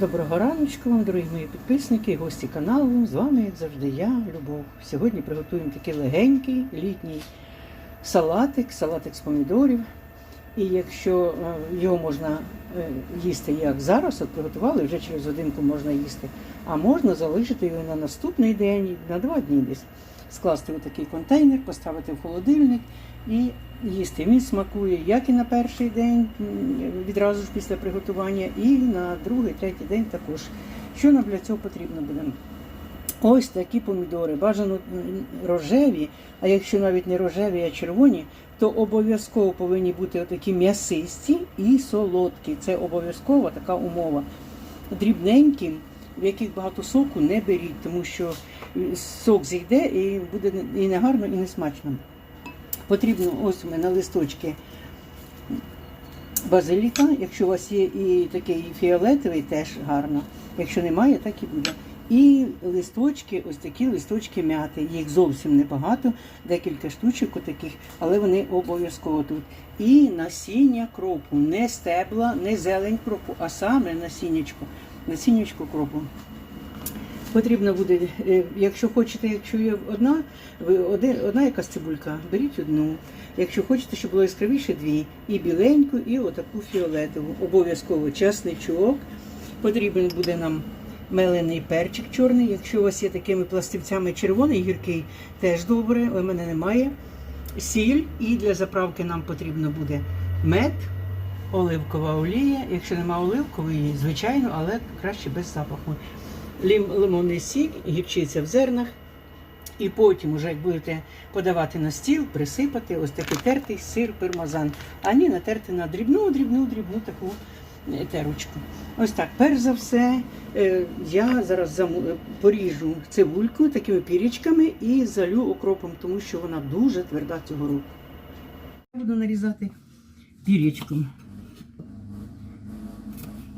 Доброго раночку вам, дорогі мої підписники, і гості каналу. З вами, як завжди, я, Любов. Сьогодні приготуємо такий легенький літній салатик, салатик з помідорів. І якщо е, його можна е, їсти як зараз, от приготували, вже через годинку можна їсти, а можна залишити його на наступний день, на два дні десь. Скласти у такий контейнер, поставити в холодильник і їсти. Він смакує як і на перший день, відразу ж після приготування, і на другий, третій день також. Що нам для цього потрібно буде? Ось такі помідори, бажано рожеві, а якщо навіть не рожеві, а червоні, то обов'язково повинні бути такі м'ясисті і солодкі. Це обов'язкова така умова. Дрібненькі, в яких багато соку не беріть, тому що сок зійде і буде і не гарно, і не смачно. Потрібно ось у мене листочки базиліка. Якщо у вас є і такий фіолетовий, теж гарно. Якщо немає, так і буде. І листочки, ось такі листочки м'яти. Їх зовсім небагато, декілька штучок таких, але вони обов'язково тут. І насіння кропу, не стебла, не зелень кропу, а саме насіннячко, насіннячко кропу. Потрібно буде, е, якщо хочете, якщо є одна, ви одна якась цибулька, беріть одну. Якщо хочете, щоб було яскравіше, дві. І біленьку, і отаку фіолетову. Обов'язково часничок. Потрібен буде нам мелений перчик чорний. Якщо у вас є такими пластивцями червоний, гіркий, теж добре, у мене немає. Сіль і для заправки нам потрібно буде мед, оливкова олія. Якщо немає оливкової, звичайно, але краще без запаху. Лім, лимонний сік, гірчиця в зернах. І потім, уже як будете подавати на стіл, присипати ось такий тертий сир пармезан. А ні, натерти на дрібну, дрібну, дрібну таку е, терочку. Ось так. Перш за все, е, я зараз е, поріжу цибульку такими пірічками і залю окропом, тому що вона дуже тверда цього року. Буду нарізати пірічком.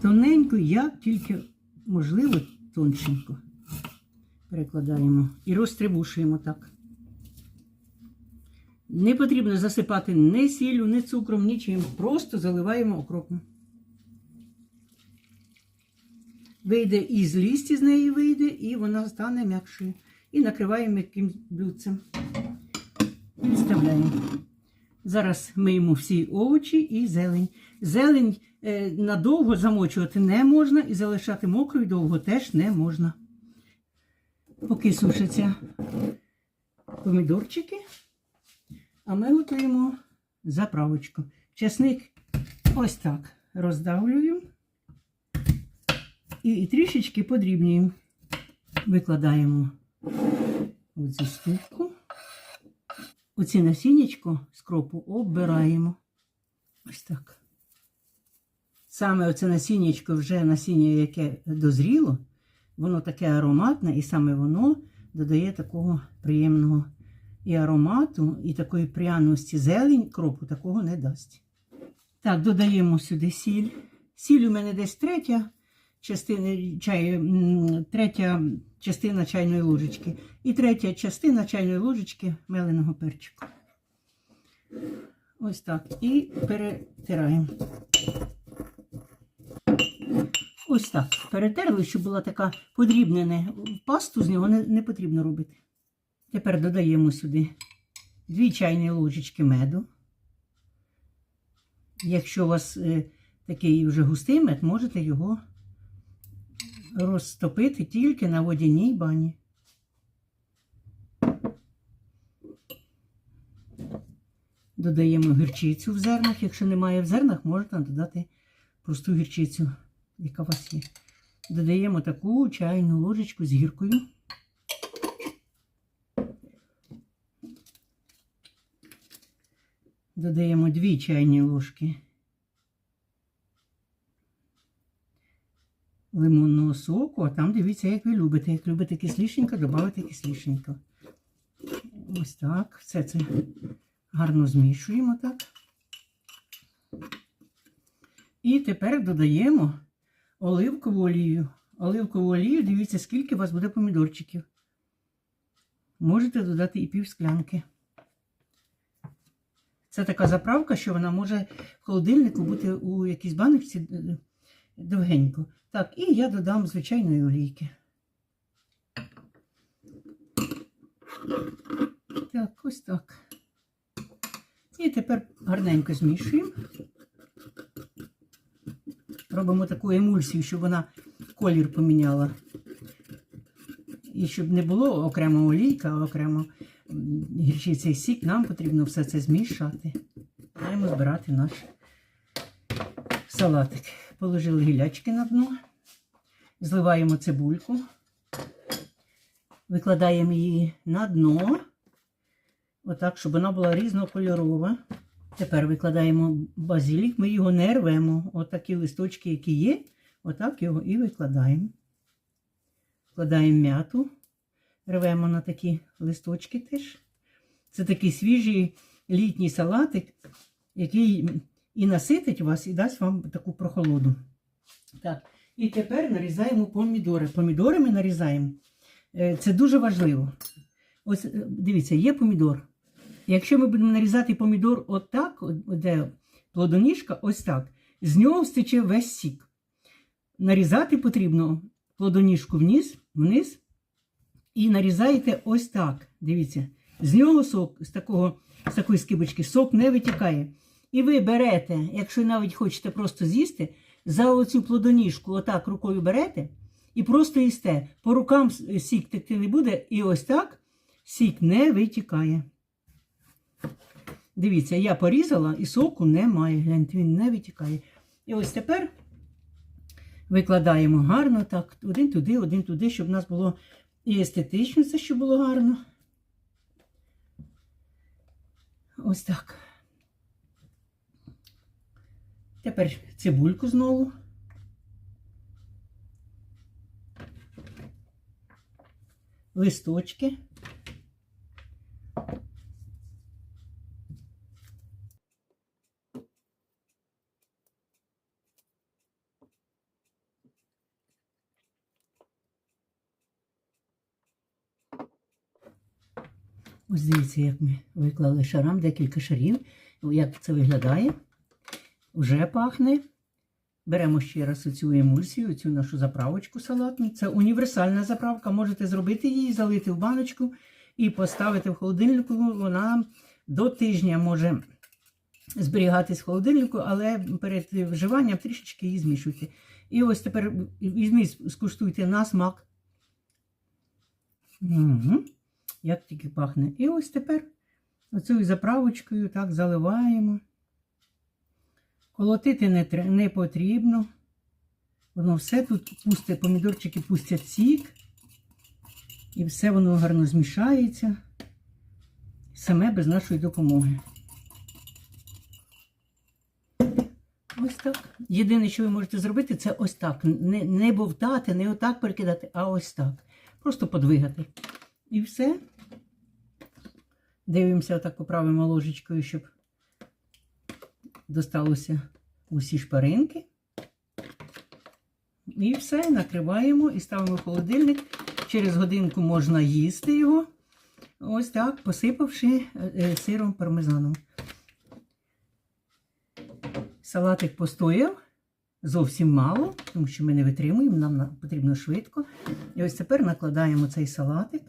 Тоненько, як тільки можливо, тонченько. Перекладаємо і розтрибушуємо так. Не потрібно засипати ні сіллю, ні цукром, нічим. Просто заливаємо окропом. Вийде і з лісті з неї вийде, і вона стане м'якшою. І накриваємо м'яким блюдцем. І вставляємо. Зараз миємо всі овочі і зелень. Зелень е, надовго замочувати не можна і залишати мокрою довго теж не можна. Поки сушаться помідорчики, а ми готуємо заправочку. Чесник ось так роздавлюю і, і трішечки подрібнюю. Викладаємо цю штуку. Оці насіннячко з кропу оббираємо. Ось так. Саме оце насіннячко, вже насіння, яке дозріло, воно таке ароматне, і саме воно додає такого приємного і аромату, і такої пряності. Зелень кропу такого не дасть. Так, додаємо сюди сіль. Сіль у мене десь третя частина, чай, третя частина чайної ложечки і третя частина чайної ложечки меленого перчику. Ось так. І перетираємо. Ось так. Перетерли, щоб була така подрібнена пасту, з нього не, не потрібно робити. Тепер додаємо сюди 2 чайні ложечки меду. Якщо у вас е, такий вже густий мед, можете його розтопити тільки на водяній бані. Додаємо гірчицю в зернах. Якщо немає в зернах, можна додати просту гірчицю, яка у вас є. Додаємо таку чайну ложечку з гіркою. Додаємо 2 чайні ложки лимонного соку, а там дивіться, як ви любите. Як любите кислішенько, додавайте кислішенько. Ось так. Все це гарно змішуємо так. І тепер додаємо оливкову олію. Оливкову олію, дивіться, скільки у вас буде помідорчиків. Можете додати і пів склянки. Це така заправка, що вона може в холодильнику бути у якійсь баночці довгенько. Так, і я додам звичайної олійки. Так, ось так. І тепер гарненько змішуємо. Робимо таку емульсію, щоб вона колір поміняла. І щоб не було окремо олійка, а окремо гірчиця і сік, нам потрібно все це змішати. Маємо збирати наш салатик. Положили гілячки на дно, зливаємо цибульку, викладаємо її на дно, отак, щоб вона була різнокольорова. Тепер викладаємо базилік, ми його не рвемо. Отакі листочки, які є, отак його і викладаємо. Вкладаємо м'яту, рвемо на такі листочки теж. Це такий свіжий літній салатик, який і наситить вас, і дасть вам таку прохолоду. Так, і тепер нарізаємо помідори. Помідори ми нарізаємо. Е, Це дуже важливо. Ось е, дивіться, є помідор. Якщо ми будемо нарізати помідор отак, де плодоніжка, ось так, з нього встече весь сік. Нарізати потрібно плодоніжку вниз, вниз і нарізаєте ось так. Дивіться, з нього сок, з, такого, з такої скибочки, сок не витікає. І ви берете, якщо навіть хочете просто з'їсти, за оцю плодоніжку отак рукою берете і просто їсте. По рукам сік текти не буде, і ось так сік не витікає. Дивіться, я порізала і соку немає. Гляньте, він не витікає. І ось тепер викладаємо гарно так, один туди, один туди, щоб у нас було і естетично, це щоб було гарно. Ось так. Тепер цибульку знову. Листочки. Ось дивіться, як ми виклали шарам декілька шарів. Як це виглядає? Вже пахне. Беремо ще раз оцю емульсію, цю нашу заправочку салатну. Це універсальна заправка. Можете зробити її, залити в баночку і поставити в холодильнику. Вона до тижня може зберігатись в холодильнику, але перед вживанням трішечки її змішуйте. І ось тепер візьміть, скуштуйте на смак. Угу. Як тільки пахне. І ось тепер оцею заправочкою так заливаємо. Колотити не, не потрібно. Воно все тут пусте, помідорчики пустять сік. І все воно гарно змішається. Саме без нашої допомоги. Ось так. Єдине, що ви можете зробити, це ось так. Не, не бовтати, не отак перекидати, а ось так. Просто подвигати. І все. Дивимося, отак поправимо ложечкою, щоб досталося усі шпаринки. І все, накриваємо і ставимо в холодильник. Через годинку можна їсти його. Ось так, посипавши е, е, сиром пармезаном. Салатик постояв зовсім мало, тому що ми не витримуємо, нам потрібно швидко. І ось тепер накладаємо цей салатик.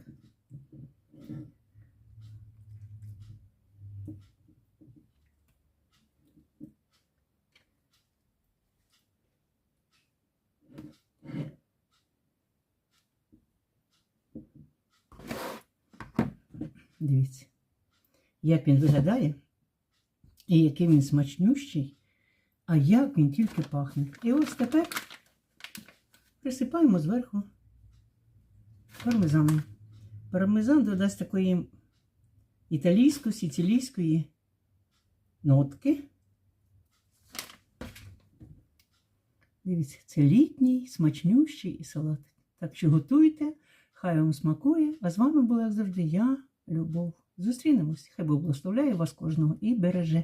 Дивіться, як він виглядає, і який він смачнющий, а як він тільки пахне. І ось тепер присипаємо зверху пармезаном. Пармезан додасть такої італійської, сицилійської нотки. Дивіться, це літній, смачнющий і салат. Так що готуйте, хай вам смакує. А з вами була завжди я, Любов. Зустрінемось. Хай Бог благословляє вас кожного і береже.